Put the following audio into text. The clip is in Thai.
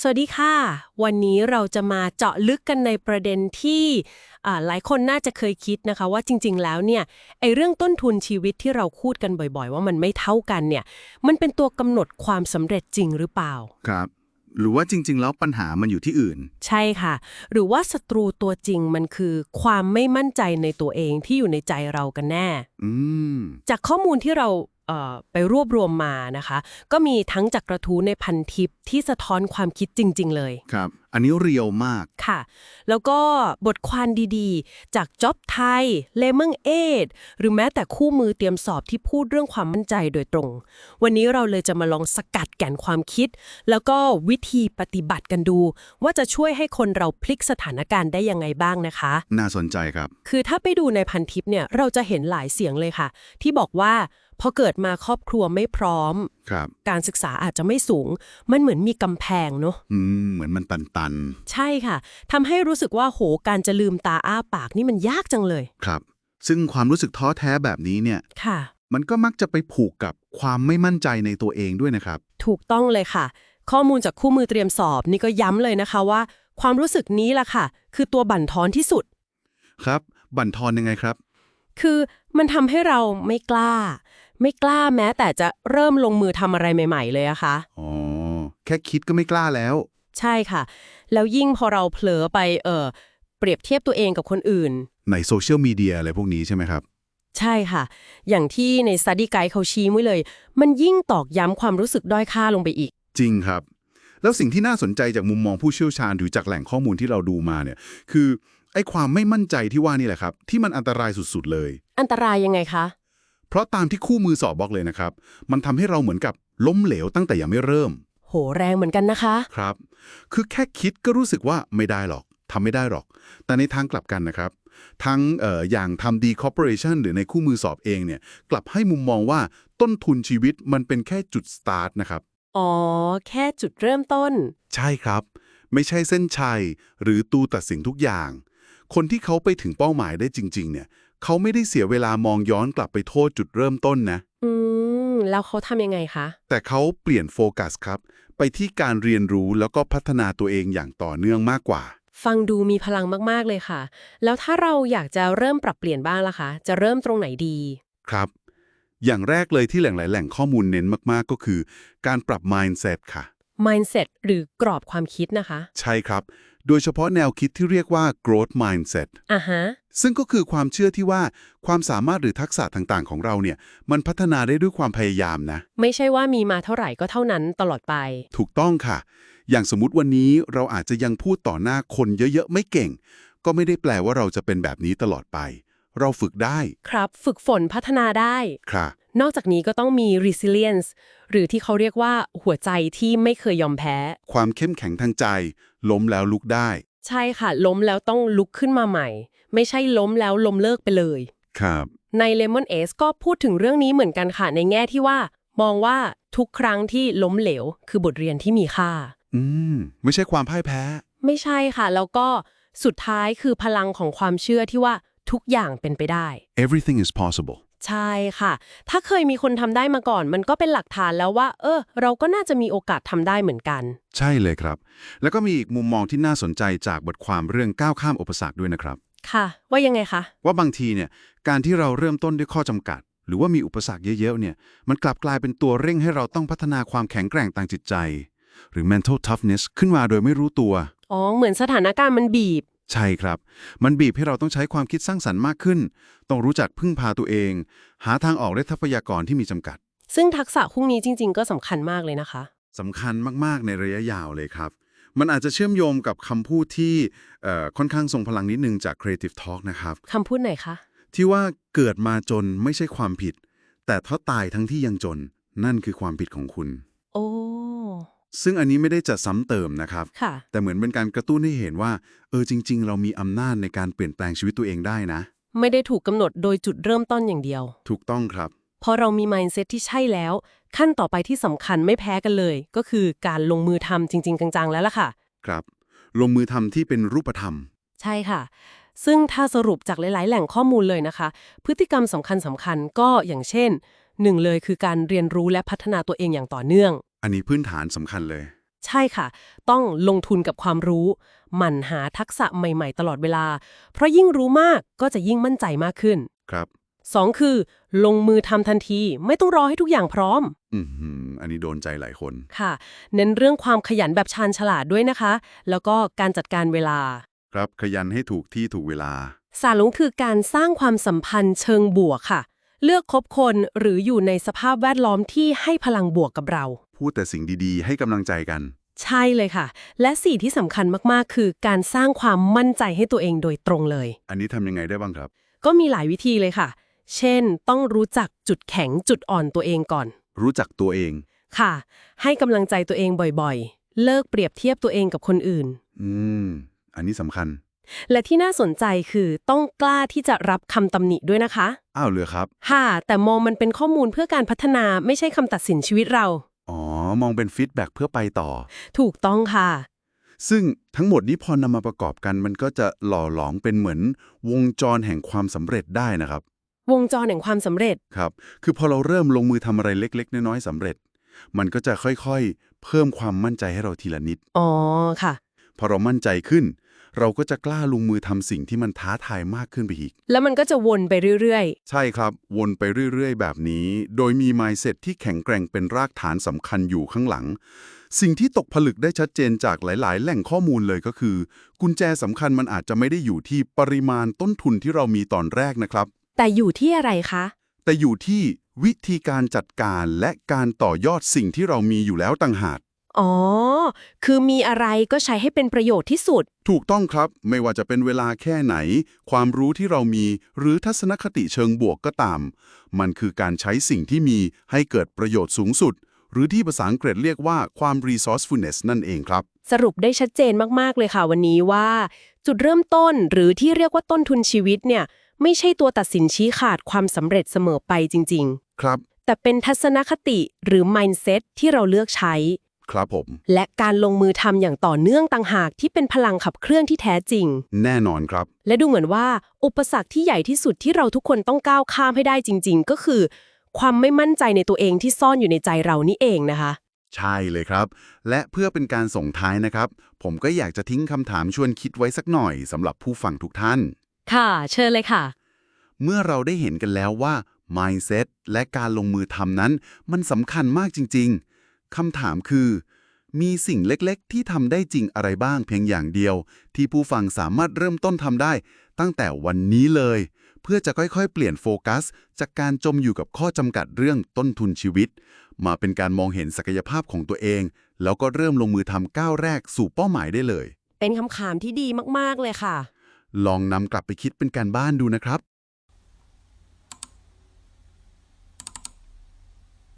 สวัสดีค่ะ วันนี้เราจะมาเจาะลึกกันในประเด็นที่อ่าหลายคนน่าจะเคยคิดนะคะ ว่าจริง ๆ แล้วเนี่ยไอเรื่องต้นทุนชีวิตที่เราพูดกันบ่อยๆ ว่ามันไม่เท่ากันเนี่ย มันเป็นตัวกำหนดความสำเร็จจริงหรือเปล่า ครับ หรือว่าจริง ๆ แล้วปัญหามันอยู่ที่อื่น ใช่ค่ะ หรือว่าศัตรูตัวจริงมันคือความไม่มั่นใจในตัวเองที่อยู่ในใจเรากันแน่อืมจากข้อมูลที่เราเอ่อ ไปรวบรวมมานะคะ ก็มีทั้งจากกระทู้ในพันทิปที่สะท้อนความคิดจริง ๆ เลย ครับ อันนี้เรียวมาก ค่ะ แล้วก็บทความดีๆ จากจ็อบไทยเลม o งเอดหรือแม้แต่คู่มือเตรียมสอบที่พูดเรื่องความมั่นใจโดยตรง วันนี้เราเลยจะมาลองสกัดแก่นความคิด แล้วก็วิธีปฏิบัติกันดู ว่าจะช่วยให้คนเราพลิกสถานการณ์ได้ยังไงบ้างนะคะ น่าสนใจครับ คือถ้าไปดูในพันทิปเนี่ยเราจะเห็นหลายเสียงเลยค่ะ ที่บอกว่า พอเกิดมาครอบครัวไม่พร้อม ครับ การศึกษาอาจจะไม่สูง มันเหมือนมีกำแพงเนาะ อืม เหมือนมันตันใช่ค่ะ ทำให้รู้สึกว่าโหการจะลืมตาอ้าปากนี่มันยากจังเลย ๆ ครับ ซึ่งความรู้สึกท้อแท้แบบนี้เนี่ย ค่ะ มันก็มักจะไปผูกกับความไม่มั่นใจในตัวเองด้วยนะครับ ถูกต้องเลยค่ะ ข้อมูลจากคู่มือเตรียมสอบนี่ก็ย้ำเลยนะคะว่า ความรู้สึกนี้ล่ะค่ะ คือตัวบั่นทอนที่สุด ครับ บั่นทอนยังไงครับ คือมันทำให้เราไม่กล้า ไม่กล้าแม้แต่จะเริ่มลงมือทำอะไรใหม่ ๆ เลยอะคะอ๋อ แค่คิดก็ไม่กล้าแล้ว ใช่ค่ะ แล้วยิ่งพอเราเผลอไปเออเปรียบเทียบตัวเองกับคนอื่น ในโซเชียลมีเดียอะไรพวกนี้ใช่ไหมครับ ใช่ค่ะ อย่างที่ใน study guide เขาชี้ไว้เลย มันยิ่งตอกย้ำความรู้สึกด้อยค่าลงไปอีก จริงครับ แล้วสิ่งที่น่าสนใจจากมุมมองผู้เชี่ยวชาญหรือจากแหล่งข้อมูลที่เราดูมาเนี่ย คือไอ้ความไม่มั่นใจที่ว่านี่แหละครับ ที่มันอันตรายสุดๆเลย อันตรายยังไงคะ เพราะตามที่คู่มือสอบบอกเลยนะครับ มันทำให้เราเหมือนกับล้มเหลวตั้งแต่ยังไม่เริ่ม โหแรงเหมือนกันนะคะ ครับ คือแค่คิดก็รู้สึกว่าไม่ได้หรอกทำไม่ได้หรอก แต่ในทางกลับกันนะครับ ทั้งเอ่ออย่างทำดีคอร์ปอเรชันหรือในคู่มือสอบเองเนี่ยกลับให้มุมมองว่าต้นทุนชีวิตมันเป็นแค่จุดสตาร์ทนะครับ อ๋อ แค่จุดเริ่มต้น ใช่ครับ ไม่ใช่เส้นชัย หรือตูตัดสินทุกอย่าง คนที่เขาไปถึงเป้าหมายได้จริง ๆ เนี่ย เขาไม่ได้เสียเวลามองย้อนกลับไปโทษจุดเริ่มต้นนะ อืม แล้วเขาทำยังไงคะ แต่เขาเปลี่ยนโฟกัสครับ ไปที่การเรียนรู้แล้วก็พัฒนาตัวเองอย่างต่อเนื่องมากกว่า ฟังดูมีพลังมาก ๆ เลยค่ะ แล้วถ้าเราอยากจะเริ่มปรับเปลี่ยนบ้างล่ะคะ จะเริ่มตรงไหนดี ครับ อย่างแรกเลยที่แหล่งหลายแหล่งข้อมูลเน้นมาก ๆ ก็คือ การปรับ mindset ค่ะ mindset หรือกรอบความคิดนะคะ ใช่ครับ โดยเฉพาะแนวคิดที่เรียกว่า growth mindset อะฮะ ซึ่งก็คือความเชื่อที่ว่าความสามารถหรือทักษะต่างๆ ของเราเนี่ย มันพัฒนาได้ด้วยความพยายามนะ ไม่ใช่ว่ามีมาเท่าไหร่ก็เท่านั้นตลอดไป ถูกต้องค่ะ อย่างสมมติวันนี้เราอาจจะยังพูดต่อหน้าคนเยอะๆ ไม่เก่ง ก็ไม่ได้แปลว่าเราจะเป็นแบบนี้ตลอดไป เราฝึกได้ ครับ ฝึกฝนพัฒนาได้ ค่ะ นอกจากนี้ก็ต้องมี resilience หรือที่เขาเรียกว่าหัวใจที่ไม่เคยยอมแพ้ ความเข้มแข็งทางใจ ล้มแล้วลุกได้ ใช่ค่ะ ล้มแล้วต้องลุกขึ้นมาใหม่ ไม่ใช่ล้มแล้วล้มเลิกไปเลย ครับ ใน Lemon Ace ก็พูดถึงเรื่องนี้เหมือนกันค่ะ ในแง่ที่ว่า มองว่าทุกครั้งที่ล้มเหลว คือบทเรียนที่มีค่า อืม ไม่ใช่ความพ่ายแพ้ ไม่ใช่ค่ะ แล้วก็สุดท้ายคือพลังของความเชื่อที่ว่าทุกอย่างเป็นไปได้ everything is possible ใช่ค่ะ ถ้าเคยมีคนทำได้มาก่อน มันก็เป็นหลักฐานแล้วว่า เออ เราก็น่าจะมีโอกาสทำได้เหมือนกัน ใช่เลยครับ แล้วก็มีอีกมุมมองที่น่าสนใจจากบทความเรื่องก้าวข้ามอุปสรรคด้วยนะครับ ค่ะ ว่ายังไงคะ ว่าบางทีเนี่ย การที่เราเริ่มต้นด้วยข้อจำกัด หรือว่ามีอุปสรรคเยอะๆเนี่ย มันกลับกลายเป็นตัวเร่งให้เราต้องพัฒนาความแข็งแกร่งทางจิตใจ หรือ mental toughness ขึ้นมาโดยไม่รู้ตัว อ๋อ เหมือนสถานการณ์มันบีบ ใช่ครับ มันบีบให้เราต้องใช้ความคิดสร้างสรรค์มากขึ้น ต้องรู้จักพึ่งพาตัวเอง หาทางออกได้ทรัพยากรที่มีจำกัด ซึ่งทักษะพวกนี้จริง ๆ ก็สำคัญมากเลยนะคะ สำคัญมาก ๆ ในระยะยาวเลยครับ มันอาจจะเชื่อมโยงกับคำพูดที่เอ่อค่อนข้างทรงพลังนิดนึงจาก Creative Talk นะครับ คำพูดไหนคะ ที่ว่าเกิดมาจนไม่ใช่ความผิด แต่ถ้าตายทั้งที่ยังจน นั่นคือความผิดของคุณ โอ้ ซึ่งอันนี้ไม่ได้จะซ้ำเติมนะครับ ค่ะ แต่เหมือนเป็นการกระตุ้นให้เห็นว่า เออจริง ๆ เรามีอำนาจในการเปลี่ยนแปลงชีวิตตัวเองได้นะ ไม่ได้ถูกกำหนดโดยจุดเริ่มต้นอย่างเดียว ถูกต้องครับ พอเรามี mindset ที่ใช่แล้ว ขั้นต่อไปที่สำคัญไม่แพ้กันเลย ก็คือการลงมือทำจริง ๆ จังๆ แล้วล่ะค่ะ ครับ ลงมือทำที่เป็นรูปธรรม ใช่ค่ะ ซึ่งถ้าสรุปจากหลาย ๆ แหล่งข้อมูลเลยนะคะ พฤติกรรมสำคัญสำคัญๆก็อย่างเช่นหนึ่งเลยคือการเรียนรู้และพัฒนาตัวเองอย่างต่อเนื่อง อันนี้พื้นฐานสำคัญเลย ใช่ค่ะ ต้องลงทุนกับความรู้ หมั่นหาทักษะใหม่ๆ ตลอดเวลา เพราะยิ่งรู้มากก็จะยิ่งมั่นใจมากขึ้นครับ2คือ ลงมือทำทันทีไม่ต้องรอให้ทุกอย่างพร้อม อือหืออันนี้โดนใจหลายคนค่ะ เน้นเรื่องความขยันแบบชาญฉลาดด้วยนะคะ แล้วก็การจัดการเวลา ครับขยันให้ถูกที่ถูกเวลา สาลงคือการสร้างความสัมพันธ์เชิงบวกค่ะ เลือกคบคนหรืออยู่ในสภาพแวดล้อมที่ให้พลังบวกกับเรา พูดแต่สิ่งดีๆ ให้กำลังใจกัน ใช่เลยค่ะ และสี่ที่สำคัญมากๆ คือการสร้างความมั่นใจให้ตัวเองโดยตรงเลย อันนี้ทำยังไงได้บ้างครับ ก็มีหลายวิธีเลยค่ะ เช่น ต้องรู้จักจุดแข็งจุดอ่อนตัวเองก่อน รู้จักตัวเอง ค่ะ ให้กำลังใจตัวเองบ่อยๆ เลิกเปรียบเทียบตัวเองกับคนอื่น อืม อันนี้สำคัญ และที่น่าสนใจคือต้องกล้าที่จะรับคำตำหนิด้วยนะคะ อ้าวเหรอครับ ค่ะ แต่มองมันเป็นข้อมูลเพื่อการพัฒนาไม่ใช่คำตัดสินชีวิตเรา อ๋อ มองเป็นฟีดแบ็กเพื่อไปต่อ ถูกต้องค่ะ ซึ่งทั้งหมดนี้พอนำมาประกอบกัน มันก็จะหล่อหลอมเป็นเหมือนวงจรแห่งความสำเร็จได้นะครับ วงจรแห่งความสำเร็จ ครับ คือพอเราเริ่มลงมือทำอะไรเล็ก ๆ น้อยๆสำเร็จ มันก็จะค่อยๆ เพิ่มความมั่นใจให้เราทีละนิด อ๋อค่ะ พอเรามั่นใจขึ้น เราก็จะกล้าลงมือทำสิ่งที่มันท้าทายมากขึ้นไปอีก แล้วมันก็จะวนไปเรื่อยใช่ครับ วนไปเรื่อยๆ แบบนี้ โดยมี mindset ที่แข็งแกร่งเป็นรากฐานสำคัญอยู่ข้างหลัง สิ่งที่ตกผลึกได้ชัดเจนจากหลาย ๆ แหล่งข้อมูลเลยก็คือ กุญแจสำคัญมันอาจจะไม่ได้อยู่ที่ปริมาณต้นทุนที่เรามีตอนแรกนะครับ ๆ แต่อยู่ที่อะไรคะ แต่อยู่ที่วิธีการจัดการและการต่อยอดสิ่งที่เรามีอยู่แล้วต่างหาก อ๋อ คือมีอะไรก็ใช้ให้เป็นประโยชน์ที่สุด ถูกต้องครับไม่ว่าจะเป็นเวลาแค่ไหน ความรู้ที่เรามีหรือทัศนคติเชิงบวกก็ตาม มันคือการใช้สิ่งที่มีให้เกิดประโยชน์สูงสุด หรือที่ภาษาอังกฤษเรียกว่าความ resourcefulness นั่นเองครับ สรุปได้ชัดเจนมาก ๆ เลยค่ะวันนี้ว่า จุดเริ่มต้นหรือที่เรียกว่าต้นทุนชีวิตเนี่ย ไม่ใช่ตัวตัดสินชี้ขาดความสำเร็จเสมอไปจริงครับๆแต่เป็นทัศนคติหรือ mindset ที่เราเลือกใช้ ครับผม และการลงมือทำอย่างต่อเนื่องต่างหากที่เป็นพลังขับเคลื่อนที่แท้จริง แน่นอนครับ และดูเหมือนว่า อุปสรรคที่ใหญ่ที่สุดที่เราทุกคนต้องก้าวข้ามให้ได้จริง ๆ ก็คือ ความไม่มั่นใจในตัวเองที่ซ่อนอยู่ในใจเรานี่เองนะคะ ใช่เลยครับ และเพื่อเป็นการส่งท้ายนะครับ ผมก็อยากจะทิ้งคำถามชวนคิดไว้สักหน่อยสำหรับผู้ฟังทุกท่าน ค่ะ เชิญเลยค่ะ เมื่อเราได้เห็นกันแล้วว่า mindset และการลงมือทำนั้น มันสำคัญมากจริง ๆ คำถามคือ มีสิ่งเล็กๆ ที่ทำได้จริงอะไรบ้างเพียงอย่างเดียว ที่ผู้ฟังสามารถเริ่มต้นทำได้ ตั้งแต่วันนี้เลย เพื่อจะค่อยๆ เปลี่ยนโฟกัส จากการจมอยู่กับข้อจำกัดเรื่องต้นทุนชีวิต มาเป็นการมองเห็นศักยภาพของตัวเอง แล้วก็เริ่มลงมือทำก้าวแรกสู่เป้าหมายได้เลย เป็นคำถามที่ดีมากๆเลยค่ะ ลองนำกลับไปคิดเป็นการบ้านดูนะครับ